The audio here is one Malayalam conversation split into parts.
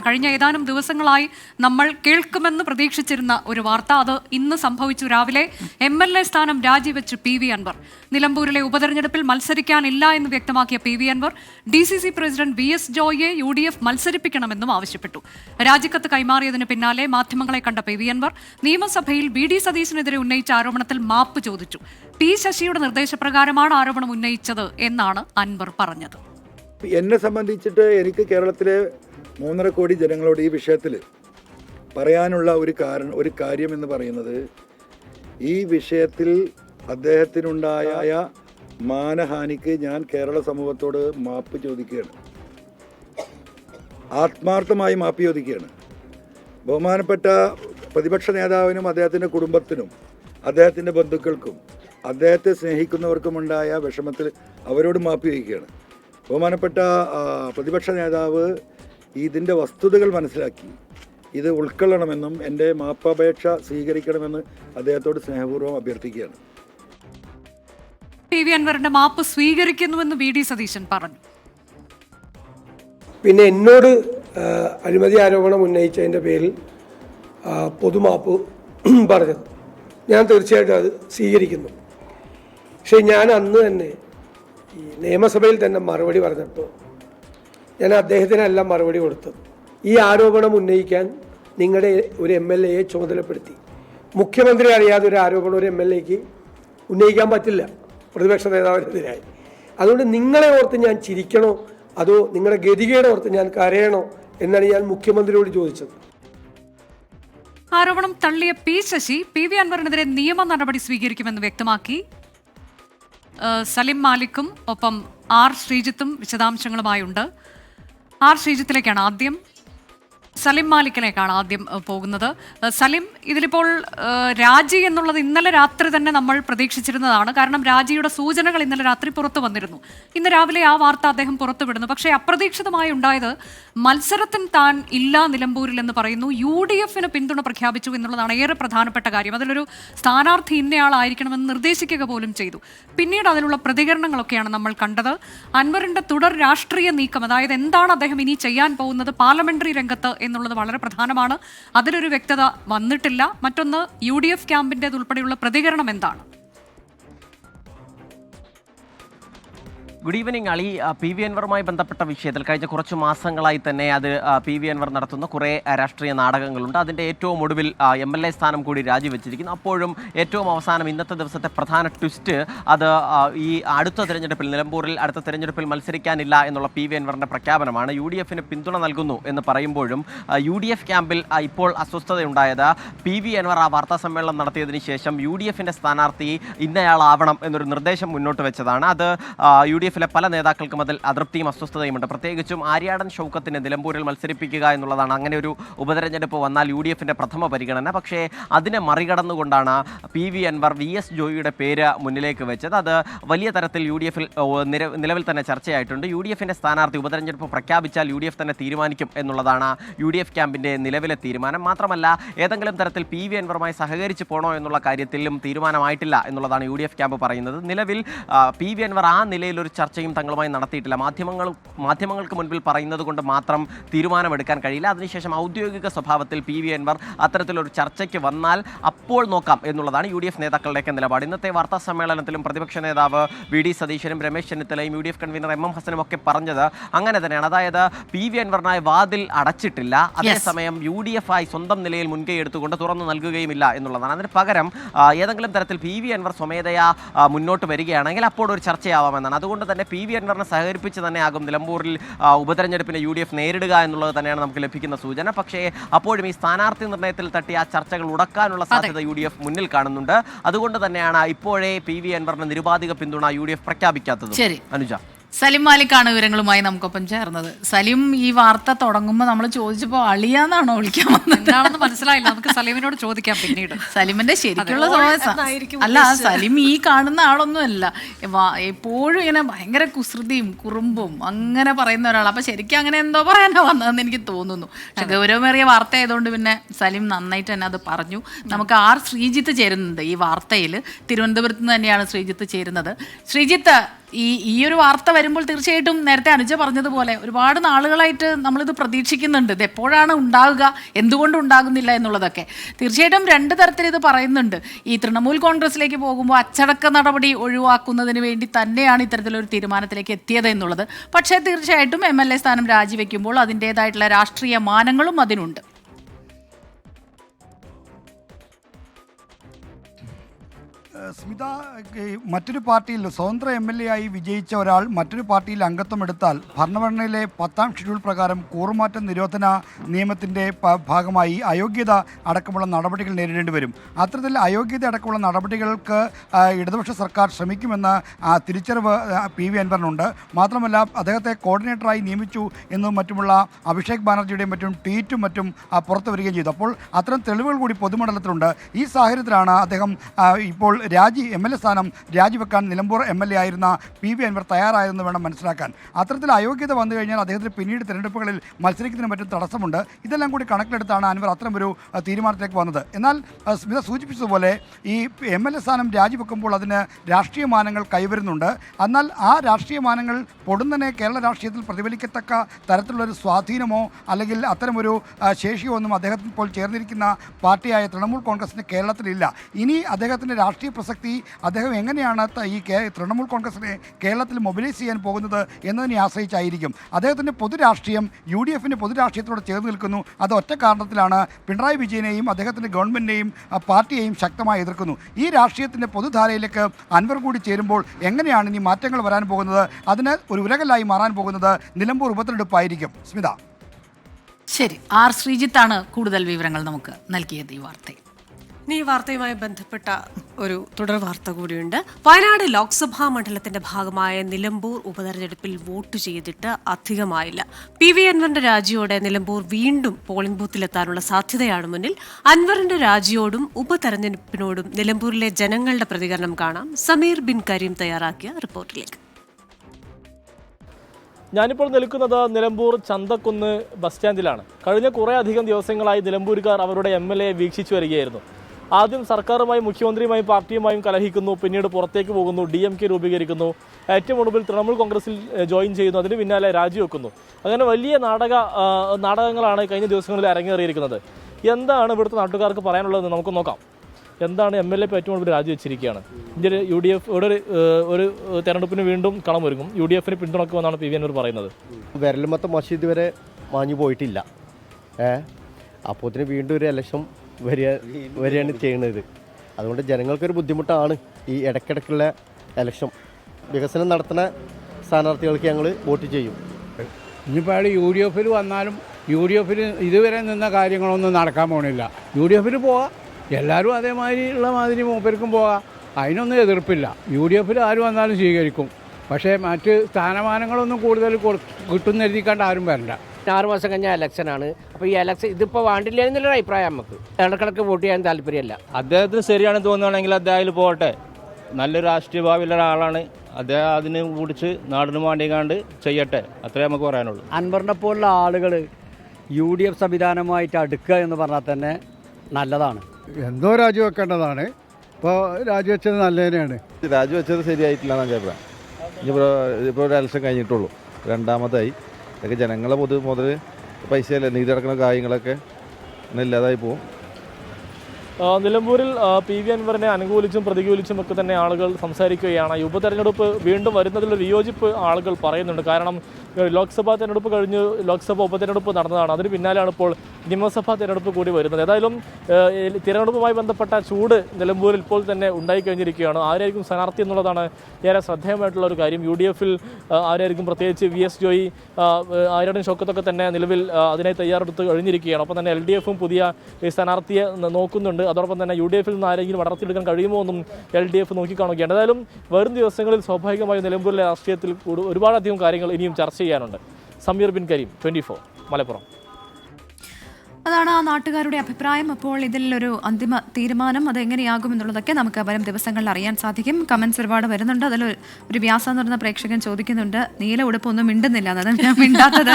കഴിഞ്ഞ ഏതാനും ദിവസങ്ങളായി നമ്മൾ കേൾക്കുമെന്ന് പ്രതീക്ഷിച്ചിരുന്ന ഒരു വാർത്ത. അത് ഇന്ന് സംഭവിച്ചു. രാവിലെ എം എൽ എ സ്ഥാനം രാജിവെച്ച് പി വി അൻവർ. നിലമ്പൂരിലെ ഉപതെരഞ്ഞെടുപ്പിൽ മത്സരിക്കാനില്ല എന്ന് വ്യക്തമാക്കിയ P V Anvar D C C president V S ജോയിയെ U D F മത്സരിപ്പിക്കണമെന്നും ആവശ്യപ്പെട്ടു. രാജിക്കത്ത് കൈമാറിയതിന് പിന്നാലെ മാധ്യമങ്ങളെ കണ്ട പി വി അൻവർ നിയമസഭയിൽ വി ഡി സതീശനെതിരെ ഉന്നയിച്ച ആരോപണത്തിൽ മാപ്പ് ചോദിച്ചു. ടി ശശിയുടെ നിർദ്ദേശപ്രകാരമാണ് ആരോപണം ഉന്നയിച്ചത് എന്നാണ് അൻവർ പറഞ്ഞത്. എന്നെ സംബന്ധിച്ചിട്ട് എനിക്ക് കേരളത്തിലെ മൂന്നര കോടി ജനങ്ങളോട് ഈ വിഷയത്തിൽ പറയാനുള്ള ഒരു കാരണം ഒരു കാര്യം എന്ന് പറയുന്നത് ഈ വിഷയത്തിൽ അദ്ദേഹത്തിനുണ്ടായ മാനഹാനിക്ക് ഞാൻ കേരള സമൂഹത്തോട് മാപ്പ് ചോദിക്കുകയാണ്. ആത്മാർത്ഥമായി മാപ്പ് ചോദിക്കുകയാണ്. ബഹുമാനപ്പെട്ട പ്രതിപക്ഷ നേതാവിനും അദ്ദേഹത്തിന്റെ കുടുംബത്തിനും അദ്ദേഹത്തിന്റെ ബന്ധുക്കൾക്കും അദ്ദേഹത്തെ സ്നേഹിക്കുന്നവർക്കുമുണ്ടായ വിഷമത്തിൽ അവരോട് മാപ്പ് ചോദിക്കുകയാണ്. ബഹുമാനപ്പെട്ട പ്രതിപക്ഷ നേതാവ് ഇതിന്റെ വസ്തുതകൾ മനസ്സിലാക്കി. ഇത് ഉൾക്കൊള്ളണമെന്നും എന്റെ മാപ്പപേക്ഷ സ്വീകരിക്കണമെന്ന് അദ്ദേഹത്തോട് സ്നേഹപൂർവം അഭ്യർത്ഥിക്കുകയാണ്. പി. വി. അൻവറിന്റെ മാപ്പ് സ്വീകരിക്കുന്നുവെന്ന് വി. ഡി. സതീശൻ പറഞ്ഞു. പിന്നെ എന്നോട് അഴിമതി ആരോപണം ഉന്നയിച്ചതിന്റെ പേരിൽ പൊതുമാപ്പ് പറഞ്ഞത്. ഞാൻ തീർച്ചയായിട്ടും അത് സ്വീകരിക്കുന്നു. പക്ഷേ ഞാൻ അന്ന് തന്നെ ഈ നിയമസഭയിൽ തന്നെ മറുപടി പറഞ്ഞപ്പോൾ ഞാൻ അദ്ദേഹത്തിനല്ല മറുപടി കൊടുത്തു. ഈ ആരോപണം ഉന്നയിക്കാൻ നിങ്ങളുടെ ഒരു എം എൽ എയെ ചുമതലപ്പെടുത്തി. മുഖ്യമന്ത്രി അറിയാതെ ഒരു ആരോപണം ഒരു എം എൽ എക്ക് ഉന്നയിക്കാൻ പറ്റില്ല. പ്രതിപക്ഷ നേതാവിനെതിരായി. അതുകൊണ്ട് നിങ്ങളെ ഓർത്ത് ഞാൻ ചിരിക്കണോ? അതോ നിങ്ങളുടെ ഗതികേട് ഓർത്ത് ഞാൻ കരയണോ? എന്നാണ് ഞാൻ മുഖ്യമന്ത്രിയോട് ചോദിച്ചത്. ആരോപണം തള്ളിയ പി ശശി പി വി അൻവറിനെതിരെ നിയമ നടപടി സ്വീകരിക്കുമെന്ന് വ്യക്തമാക്കി. സലിം മാലിക്കും ഒപ്പം ആർ ശ്രീജിത്തും വിശദാംശങ്ങളുമായുണ്ട്. ആർ ശ്രീജിത്തിലേക്കാണ് ആദ്യം സലിം മാലിക്കിലേക്കാണ് ആദ്യം പോകുന്നത്. സലിം ഇതിലിപ്പോൾ രാജി എന്നുള്ളത് ഇന്നലെ രാത്രി തന്നെ നമ്മൾ പ്രതീക്ഷിച്ചിരുന്നതാണ്. കാരണം രാജിയുടെ സൂചനകൾ ഇന്നലെ രാത്രി പുറത്തു വന്നിരുന്നു. ഇന്ന് രാവിലെ ആ വാർത്ത അദ്ദേഹം പുറത്തുവിടുന്നു. പക്ഷേ അപ്രതീക്ഷിതമായി ഉണ്ടായത് മത്സരത്തിന് താൻ ഇല്ല നിലമ്പൂരിൽ എന്ന് പറയുന്നു. യു ഡി എഫിന് പിന്തുണ പ്രഖ്യാപിച്ചു എന്നുള്ളതാണ് ഏറെ പ്രധാനപ്പെട്ട കാര്യം. അതിലൊരു സ്ഥാനാർത്ഥി ഇന്നയാളായിരിക്കണമെന്ന് നിർദ്ദേശിക്കുക പോലും ചെയ്തു. പിന്നീട് അതിലുള്ള പ്രതികരണങ്ങളൊക്കെയാണ് നമ്മൾ കണ്ടത്. അൻവറിന്റെ തുടർ രാഷ്ട്രീയ നീക്കം അതായത് എന്താണ് അദ്ദേഹം ഇനി ചെയ്യാൻ പോകുന്നത് പാർലമെന്ററി രംഗത്ത് എന്നുള്ളത് വളരെ പ്രധാനമാണ്. അതിലൊരു വ്യക്തത വന്നിട്ടില്ല. മറ്റൊന്ന് യു ഡി എഫ് ക്യാമ്പിന്റെതുൾപ്പെടെയുള്ള പ്രതികരണം എന്താണ്? ഗുഡ് ഈവനിങ് അളി പി വി അൻവറുമായി ബന്ധപ്പെട്ട വിഷയത്തിൽ കഴിഞ്ഞ കുറച്ച് മാസങ്ങളായി തന്നെ അത് പി വി അൻവർ നടത്തുന്ന. കുറേ രാഷ്ട്രീയ നാടകങ്ങളുണ്ട്. അതിന്റെ ഏറ്റവും ഒടുവിൽ എം എൽ എ സ്ഥാനം കൂടി രാജിവെച്ചിരിക്കുന്നു. അപ്പോഴും ഏറ്റവും അവസാനം ഇന്നത്തെ ദിവസത്തെ പ്രധാന ട്വിസ്റ്റ് അത് ഈ അടുത്ത തിരഞ്ഞെടുപ്പിൽ നിലമ്പൂരിൽ അടുത്ത തിരഞ്ഞെടുപ്പിൽ മത്സരിക്കാനില്ല എന്നുള്ള പി വി അൻവറിന്റെ പ്രഖ്യാപനമാണ്. യു ഡി എഫിന് പിന്തുണ നൽകുന്നു എന്ന് പറയുമ്പോഴും യു ഡി എഫ് ക്യാമ്പിൽ ഇപ്പോൾ അസ്വസ്ഥതയുണ്ടായത് പി വി അൻവർ ആ വാർത്താ സമ്മേളനം നടത്തിയതിന് ശേഷം യു ഡി എഫിന്റെ സ്ഥാനാർത്ഥി ഇന്നയാളാവണം എന്നൊരു നിർദ്ദേശം മുന്നോട്ട് വെച്ചതാണ്. അത് യു ഡി എഫിലെ പല നേതാക്കൾക്കും അതിൽ അതൃപ്തിയും അസ്വസ്ഥതയുമുണ്ട്. പ്രത്യേകിച്ചും ആര്യാടൻ ഷൗക്കത്തിനെ നിലമ്പൂരിൽ മത്സരിപ്പിക്കുക എന്നുള്ളതാണ്. അങ്ങനെ ഒരു ഉപതെരഞ്ഞെടുപ്പ് വന്നാൽ യു ഡി എഫിന്റെ പ്രഥമ പരിഗണന. പക്ഷേ അതിനെ മറികടന്നുകൊണ്ടാണ് P V Anvar V S ജോയിയുടെ പേര് മുന്നിലേക്ക് വെച്ചത്. അത് വലിയ തരത്തിൽ യു ഡി എഫിൽ നിലവിൽ തന്നെ ചർച്ചയായിട്ടുണ്ട്. യു ഡി എഫിന്റെ സ്ഥാനാർത്ഥി ഉപതെരഞ്ഞെടുപ്പ് പ്രഖ്യാപിച്ചാൽ യു ഡി എഫ് തന്നെ തീരുമാനിക്കും എന്നുള്ളതാണ് യു ഡി എഫ് ക്യാമ്പിന്റെ നിലവിലെ തീരുമാനം. മാത്രമല്ല ഏതെങ്കിലും തരത്തിൽ പി വി അൻവറുമായി സഹകരിച്ച് പോകണോ എന്നുള്ള കാര്യത്തിലും തീരുമാനമായിട്ടില്ല എന്നുള്ളതാണ് യു ഡി എഫ് ക്യാമ്പ് പറയുന്നത്. നിലവിൽ പി വി അൻവർ ആ നിലയിൽ ഒരു ചർച്ചയും തങ്ങളുമായി നടത്തിയിട്ടില്ല. മാധ്യമങ്ങൾ മാധ്യമങ്ങൾക്ക് മുൻപിൽ പറയുന്നത് കൊണ്ട് മാത്രം തീരുമാനമെടുക്കാൻ കഴിയില്ല. അതിനുശേഷം ഔദ്യോഗിക സ്വഭാവത്തിൽ പി വി അൻവർ അത്തരത്തിലൊരു ചർച്ചയ്ക്ക് വന്നാൽ അപ്പോൾ നോക്കാം എന്നുള്ളതാണ് യു ഡി എഫ് നേതാക്കളുടെയൊക്കെ നിലപാട്. ഇന്നത്തെ വാർത്താ സമ്മേളനത്തിലും പ്രതിപക്ഷ നേതാവ് വി ഡി സതീശനും രമേശ് ചെന്നിത്തലയും U D F convener M M ഹസനും ഒക്കെ പറഞ്ഞത് അങ്ങനെ തന്നെയാണ്. അതായത് പി വി അൻവറിനായി വാതിൽ അടച്ചിട്ടില്ല. അതേസമയം യു ഡി എഫ് ആയി സ്വന്തം നിലയിൽ മുൻകൈ എടുത്തുകൊണ്ട് തുറന്നു നൽകുകയുമില്ല എന്നുള്ളതാണ്. അതിന് പകരം ഏതെങ്കിലും തരത്തിൽ പി വി അൻവർ സ്വമേധയാ മുന്നോട്ട് വരികയാണെങ്കിൽ അപ്പോൾ ഒരു ചർച്ചയാവാമെന്നാണ്. അതുകൊണ്ട് തന്നെ പി വി അൻവറിനെ സഹകരിപ്പിച്ച് തന്നെ ആകും നിലമ്പൂരിൽ ഉപതെരഞ്ഞെടുപ്പിനെ യു ഡി എഫ് നേരിടുക എന്നുള്ളത് തന്നെയാണ് നമുക്ക് ലഭിക്കുന്ന സൂചന. പക്ഷേ അപ്പോഴും ഈ സ്ഥാനാർത്ഥി നിർണയത്തിൽ തട്ടി ആ ചർച്ചകൾ ഉടക്കാനുള്ള സാധ്യത യു ഡി എഫ് മുന്നിൽ കാണുന്നുണ്ട്. അതുകൊണ്ട് തന്നെയാണ് ഇപ്പോഴേ പി വി അൻവറിന് നിരുപാധിക പിന്തുണ യു ഡി എഫ് പ്രഖ്യാപിക്കാത്തത്. അനുജ. സലിം മാലിക്കാണ് വിവരങ്ങളുമായി നമുക്കൊപ്പം ചേർന്നത്. സലിം ഈ വാർത്ത തുടങ്ങുമ്പോൾ നമ്മൾ ചോദിച്ചപ്പോൾ അളിയാന്നാണോ വിളിക്കാൻ വന്നത്? എന്താണെന്ന് മനസ്സിലായില്ല. നമുക്ക് സലീമിനോട് ചോദിക്കാം പിന്നീട്. സലിമിന്റെ ശരിക്കുള്ള സ്വഭാവം അല്ല സലിം ഈ കാണുന്ന ആളൊന്നുമല്ല. എപ്പോഴും ഇങ്ങനെ ഭയങ്കര കുസൃതിയും കുറുമ്പും അങ്ങനെ പറയുന്ന ഒരാൾ അപ്പൊ ശരിക്കും അങ്ങനെ എന്തോ പറയാനാ വന്നതെന്ന് എനിക്ക് തോന്നുന്നു. പക്ഷെ ഗൗരവമേറിയ വാർത്ത ആയതുകൊണ്ട് പിന്നെ സലിം നന്നായിട്ട് തന്നെ അത് പറഞ്ഞു. നമുക്ക് ആർ ശ്രീജിത്ത് ചേരുന്നുണ്ട് ഈ വാർത്തയിൽ തിരുവനന്തപുരത്ത് നിന്ന് തന്നെയാണ് ശ്രീജിത്ത് ചേരുന്നത്. ശ്രീജിത്ത് ഈ ഈ ഒരു വാർത്ത വരുമ്പോൾ തീർച്ചയായിട്ടും നേരത്തെ അനുജ പറഞ്ഞതുപോലെ ഒരുപാട് നാളുകളായിട്ട് നമ്മളിത് പ്രതീക്ഷിക്കുന്നുണ്ട്. ഇത് എപ്പോഴാണ് ഉണ്ടാവുക എന്തുകൊണ്ട് ഉണ്ടാകുന്നില്ല എന്നുള്ളതൊക്കെ. തീർച്ചയായിട്ടും രണ്ട് തരത്തിൽ ഇത് പറയുന്നുണ്ട്. ഈ തൃണമൂൽ കോൺഗ്രസിലേക്ക് പോകുമ്പോൾ അച്ചടക്ക നടപടി ഒഴിവാക്കുന്നതിന് വേണ്ടി തന്നെയാണ് ഇത്തരത്തിലൊരു തീരുമാനത്തിലേക്ക് എത്തിയത് എന്നുള്ളത്. പക്ഷേ തീർച്ചയായിട്ടും എം എൽ എ സ്ഥാനം രാജിവെക്കുമ്പോൾ അതിന്റേതായിട്ടുള്ള രാഷ്ട്രീയ മാനങ്ങളും അതിനുണ്ട്. സ്മിത മറ്റൊരു പാർട്ടിയിൽ സ്വതന്ത്ര എം എൽ എ ആയി വിജയിച്ച ഒരാൾ മറ്റൊരു പാർട്ടിയിൽ അംഗത്വം എടുത്താൽ ഭരണഘടനയിലെ പത്താം ഷെഡ്യൂൾ പ്രകാരം കൂറുമാറ്റ നിരോധന നിയമത്തിന്റെ ഭാഗമായി അയോഗ്യത അടക്കമുള്ള നടപടികൾ നേരിടേണ്ടി വരും. അത്തരത്തിൽ അയോഗ്യത അടക്കമുള്ള നടപടികൾക്ക് ഇടതുപക്ഷ സർക്കാർ ശ്രമിക്കുമെന്ന് തിരിച്ചറിവ് പി വി അൻവറിനുണ്ട്. മാത്രമല്ല അദ്ദേഹത്തെ കോർഡിനേറ്ററായി നിയമിച്ചു എന്നും മറ്റുമുള്ള അഭിഷേക് ബാനർജിയുടെയും മറ്റും ട്വീറ്റും മറ്റും പുറത്തു വരികയും ചെയ്തു. അപ്പോൾ അത്തരം തെളിവുകൾ കൂടി പൊതുമണ്ഡലത്തിലുണ്ട്. ഈ സാഹചര്യത്തിലാണ് അദ്ദേഹം ഇപ്പോൾ രാജി എം എൽ എ സ്ഥാനം രാജിവെക്കാൻ നിലമ്പൂർ എം എൽ എ ആയിരുന്ന പി വി അൻവർ തയ്യാറായതെന്ന് വേണം മനസ്സിലാക്കാൻ. അത്തരത്തിൽ അയോഗ്യത വന്നു കഴിഞ്ഞാൽ അദ്ദേഹത്തിന് പിന്നീട് തിരഞ്ഞെടുപ്പുകളിൽ മത്സരിക്കുന്നതിന് മറ്റും തടസ്സമുണ്ട്. ഇതെല്ലാം കൂടി കണക്കിലെടുത്താണ് അൻവർ അത്തരമൊരു തീരുമാനത്തിലേക്ക് വന്നത്. എന്നാൽ സ്മിത സൂചിപ്പിച്ചതുപോലെ ഈ എം എൽ എ സ്ഥാനം രാജിവെക്കുമ്പോൾ അതിന് രാഷ്ട്രീയ മാനങ്ങൾ കൈവരുന്നുണ്ട്. എന്നാൽ ആ രാഷ്ട്രീയ മാനങ്ങൾ പൊടുന്നനെ കേരള രാഷ്ട്രീയത്തിൽ പ്രതിഫലിക്കത്തക്ക തരത്തിലുള്ളൊരു സ്വാധീനമോ അല്ലെങ്കിൽ അത്തരമൊരു ശേഷിയോ ഒന്നും അദ്ദേഹത്തിന് ഇപ്പോൾ ചേർന്നിരിക്കുന്ന പാർട്ടിയായ തൃണമൂൽ കോൺഗ്രസിന് കേരളത്തിലില്ല. ഇനി അദ്ദേഹത്തിന്റെ രാഷ്ട്രീയ പ്രസക്തി. അദ്ദേഹം എങ്ങനെയാണ് ഈ തൃണമൂൽ കോൺഗ്രസിനെ കേരളത്തിൽ മൊബിലൈസ് ചെയ്യാൻ പോകുന്നത് എന്നതിനെ ആശ്രയിച്ചായിരിക്കും. അദ്ദേഹത്തിന്റെ പൊതുരാഷ്ട്രീയം യു ഡി എഫിന്റെ പൊതുരാഷ്ട്രീയത്തോട് ചേർന്ന് നിൽക്കുന്നു. അത് ഒറ്റ കാരണത്തിലാണ് പിണറായി വിജയനെയും അദ്ദേഹത്തിന്റെ ഗവൺമെന്റിനെയും പാർട്ടിയെയും ശക്തമായി എതിർക്കുന്നു. ഈ രാഷ്ട്രീയത്തിന്റെ പൊതുധാരയിലേക്ക് അൻവർ കൂടി ചേരുമ്പോൾ എങ്ങനെയാണ് ഇനി മാറ്റങ്ങൾ വരാൻ പോകുന്നത്? അതിന് ഒരു ഉലകലായി മാറാൻ പോകുന്നത് നിലമ്പൂർ ഉപതെരഞ്ഞെടുപ്പായിരിക്കും. സ്മിത. ശരി ആർ ശ്രീജിത്താണ് കൂടുതൽ വിവരങ്ങൾ നമുക്ക് നൽകിയത് ഈ വാർത്തയിൽ. ഈ വാർത്തയുമായി ബന്ധപ്പെട്ട ഒരു തുടർ വാർത്ത കൂടിയുണ്ട്. വയനാട് ലോക്സഭാ മണ്ഡലത്തിന്റെ ഭാഗമായ നിലമ്പൂർ ഉപതെരഞ്ഞെടുപ്പിൽ വോട്ട് ചെയ്തിട്ട് അധികമായില്ല. പി വി അൻവറിന്റെ രാജിയോടെ നിലമ്പൂർ വീണ്ടും പോളിംഗ് ബൂത്തിലെത്താനുള്ള സാധ്യതയാണ് മുന്നിൽ. അൻവറിന്റെ രാജിയോടും ഉപതെരഞ്ഞെടുപ്പിനോടും നിലമ്പൂരിലെ ജനങ്ങളുടെ പ്രതികരണം കാണാം. സമീർ ബിൻ കരീം തയ്യാറാക്കിയ റിപ്പോർട്ടിലേക്ക്. ഞാനിപ്പോൾ നിൽക്കുന്നത് നിലമ്പൂർ ചന്തക്കുന്ന് ബസ് സ്റ്റാൻഡിലാണ്. കഴിഞ്ഞ കുറേ അധികം ദിവസങ്ങളായി നിലമ്പൂരുകാർ അവരുടെ എം എൽ എ വീക്ഷിച്ചു വരികയായിരുന്നു. ആദ്യം സർക്കാരുമായും മുഖ്യമന്ത്രിയുമായും പാർട്ടിയുമായും കലഹിക്കുന്നു പിന്നീട് പുറത്തേക്ക് പോകുന്നു ഡി എം കെ രൂപീകരിക്കുന്നു. ഏറ്റവും ഒടുവിൽ തൃണമൂൽ കോൺഗ്രസിൽ ജോയിൻ ചെയ്യുന്നു. അതിന് പിന്നാലെ രാജിവെക്കുന്നു അങ്ങനെ വലിയ നാടക നാടകങ്ങളാണ് കഴിഞ്ഞ ദിവസങ്ങളിൽ അരങ്ങേറിയിരിക്കുന്നത്. എന്താണ് ഇവിടുത്തെ നാട്ടുകാർക്ക് പറയാനുള്ളതെന്ന് നമുക്ക് നോക്കാം. എന്താണ് എം എൽ എ ഏറ്റവും ഒടുവിൽ രാജിവെച്ചിരിക്കുകയാണ് ഇന്ത്യ യു ഡി എഫ് ഇവിടെ ഒരു ഏഹ്, തെരഞ്ഞെടുപ്പിന് വീണ്ടും കളമൊരുങ്ങും യു ഡി എഫിന് പിന്തുണക്കുമെന്നാണ് പി വി എന്നൂർ പറയുന്നത്. വിരലുമത്ത മസ്ജിദ് വരെ മാഞ്ഞു പോയിട്ടില്ല ഏ അപ്പോത്തിന് വീണ്ടും ഒരു ഇലക്ഷൻ വരിക വരികയാണ് ചെയ്യുന്നത്. അതുകൊണ്ട് ജനങ്ങൾക്കൊരു ബുദ്ധിമുട്ടാണ് ഈ ഇടയ്ക്കിടയ്ക്കുള്ള ഇലക്ഷൻ വികസനം നടത്തുന്ന സ്ഥാനാർത്ഥികൾക്ക് ഞങ്ങൾ വോട്ട് ചെയ്യും. ഇനിയിപ്പോൾ അയാൾ യു ഡി എഫിൽ വന്നാലും യു ഡി എഫിൽ ഇതുവരെ നിന്ന കാര്യങ്ങളൊന്നും നടക്കാൻ പോകണില്ല യു ഡി എഫിൽ പോകാം എല്ലാവരും അതേമാതിരി ഉള്ള മാതിരി മൂപ്പർക്കും പോകാം അതിനൊന്നും എതിർപ്പില്ല. യു ഡി എഫിൽ ആര് വന്നാലും സ്വീകരിക്കും. പക്ഷേ മറ്റ് സ്ഥാനമാനങ്ങളൊന്നും കൂടുതൽ കൊടു- കിട്ടുമെന്ന് എഴുതിക്കാണ്ട് ആരും വരണ്ട. ആറ് മാസം കഴിഞ്ഞാൽ ആണ്. അപ്പോൾ ഈ ഇലക്ഷൻ ഇതിപ്പോൾ വേണ്ടില്ല എന്നുള്ളൊരു അഭിപ്രായം നമുക്ക്. ഇടക്കിടക്ക് വോട്ട് ചെയ്യാൻ താല്പര്യമല്ല. അദ്ദേഹത്തിന് ശരിയാണെന്ന് തോന്നുകയാണെങ്കിൽ അദ്ദേഹം പോകട്ടെ നല്ലൊരു രാഷ്ട്രീയ ഭാവിയുള്ള ഒരാളാണ്. അദ്ദേഹം അതിന് കുടിച്ച് നാടിന് വേണ്ടിക്കാണ്ട് ചെയ്യട്ടെ. അത്രേ നമുക്ക് പറയാനുള്ളൂ. അൻവറിനെ പോലുള്ള ആളുകൾ യു ഡി എഫ് സംവിധാനമായിട്ട് അടുക്കുക എന്ന് പറഞ്ഞാൽ തന്നെ നല്ലതാണ്. എന്തോ രാജിവെക്കേണ്ടതാണ്. ഇപ്പോൾ രാജിവെച്ചത് നല്ല തന്നെയാണ്. രാജിവെച്ചത് ശരിയായിട്ടില്ല എന്നാണ് ഇനിയിപ്പോൾ ഇപ്പോൾ ഒരു ഇലക്ഷൻ കഴിഞ്ഞിട്ടുള്ളൂ. രണ്ടാമതായി. ഇതൊക്കെ ജനങ്ങളെ പൊതു മുതൽ പൈസയല്ല? നീതി അടക്കുന്ന കാര്യങ്ങളൊക്കെ ഇന്ന് ഇല്ലാതായി പോകും നിലമ്പൂരിൽ പി വി അൻവറിനെ അനുകൂലിച്ചും പ്രതികൂലിച്ചും ഒക്കെ തന്നെ ആളുകൾ സംസാരിക്കുകയാണ്. ഉപതെരഞ്ഞെടുപ്പ് വീണ്ടും വരുന്നതിലുള്ള വിയോജിപ്പ് ആളുകൾ പറയുന്നുണ്ട്. കാരണം ലോക്സഭാ തെരഞ്ഞെടുപ്പ് കഴിഞ്ഞ് ലോക്സഭ ഉപതെരഞ്ഞെടുപ്പ് നടന്നതാണ്. അതിന് പിന്നാലെയാണ് ഇപ്പോൾ നിയമസഭാ തെരഞ്ഞെടുപ്പ് കൂടി വരുന്നത്. ഏതായാലും തിരഞ്ഞെടുപ്പുമായി ബന്ധപ്പെട്ട ചൂട് നിലമ്പൂരിൽ ഇപ്പോൾ തന്നെ ഉണ്ടായിക്കഴിഞ്ഞിരിക്കുകയാണ്. ആരായിരിക്കും സ്ഥാനാർത്ഥി എന്നുള്ളതാണ് ഏറെ ശ്രദ്ധേയമായിട്ടുള്ള ഒരു കാര്യം. യു ഡി എഫിൽ ആരായിരിക്കും പ്രത്യേകിച്ച് വി എസ് ജോയി ആ, ഏഹ്, ആയിരം ഷോക്കത്തൊക്കെ തന്നെ നിലവിൽ അതിനെ അതിനായി തയ്യാറെടുത്ത് കഴിഞ്ഞിരിക്കുകയാണ്. ഒപ്പം തന്നെ എൽ ഡി എഫും പുതിയ സ്ഥാനാർത്ഥിയെ നോക്കുന്നുണ്ട്. അതോടൊപ്പം തന്നെ യു ഡി എഫിൽ നിന്ന് ആരെങ്കിലും വളർത്തിയെടുക്കാൻ കഴിയുമോ എന്നും എൽ ഡി എഫ് നോക്കിക്കാണുകയാണ്. എന്തായാലും വരും ദിവസങ്ങളിൽ സ്വാഭാവികമായും നിലമ്പൂരിലെ രാഷ്ട്രീയത്തിൽ ഒരുപാടധികം കാര്യങ്ങൾ ഇനിയും ചർച്ച ചെയ്യാനുണ്ട്. സമീർ ബിൻ കരീം ട്വന്റി മലപ്പുറം. അതാണ് ആ നാട്ടുകാരുടെ അഭിപ്രായം. അപ്പോൾ ഇതിലൊരു അന്തിമ തീരുമാനം അത് എങ്ങനെയാകും എന്നുള്ളതൊക്കെ നമുക്ക് വരും ദിവസങ്ങളിൽ അറിയാൻ സാധിക്കും. കമൻസ് ഒരുപാട് വരുന്നുണ്ട്. അതിൽ ഒരു വ്യാസ എന്ന് പറയുന്ന പ്രേക്ഷകൻ ചോദിക്കുന്നുണ്ട് നീല ഉടുപ്പൊന്നും മിണ്ടുന്നില്ല. അതാണ് ഞാൻ മിണ്ടാത്തത്.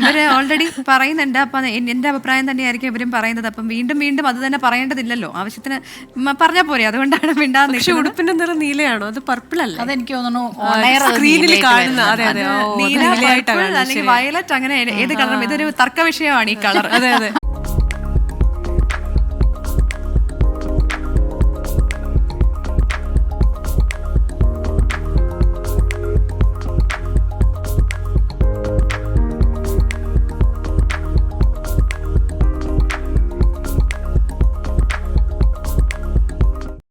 ഇവർ ഓൾറെഡി പറയുന്നുണ്ട്. അപ്പം എന്റെ അഭിപ്രായം തന്നെയായിരിക്കും ഇവരും പറയുന്നത്. അപ്പം വീണ്ടും വീണ്ടും അത് തന്നെ പറയേണ്ടതില്ലല്ലോ. ആവശ്യത്തിന് പറഞ്ഞാൽ പോരെ. അതുകൊണ്ടാണ് മിണ്ടാന്ന് പക്ഷേ ഉടുപ്പിന്റെ നിറം നീലയാണോ? അത് പർപ്പിൾ അല്ല അതെനിക്ക് തോന്നുന്നു സ്ക്രീനിൽ കാണുന്ന അതെ അതെ. നീല. അല്ലെങ്കിൽ വയലറ്റ് അങ്ങനെ ഏത് കളറും ഇതൊരു തർക്ക വിഷയമാണ് ഈ കളർ. അതെ അതെ.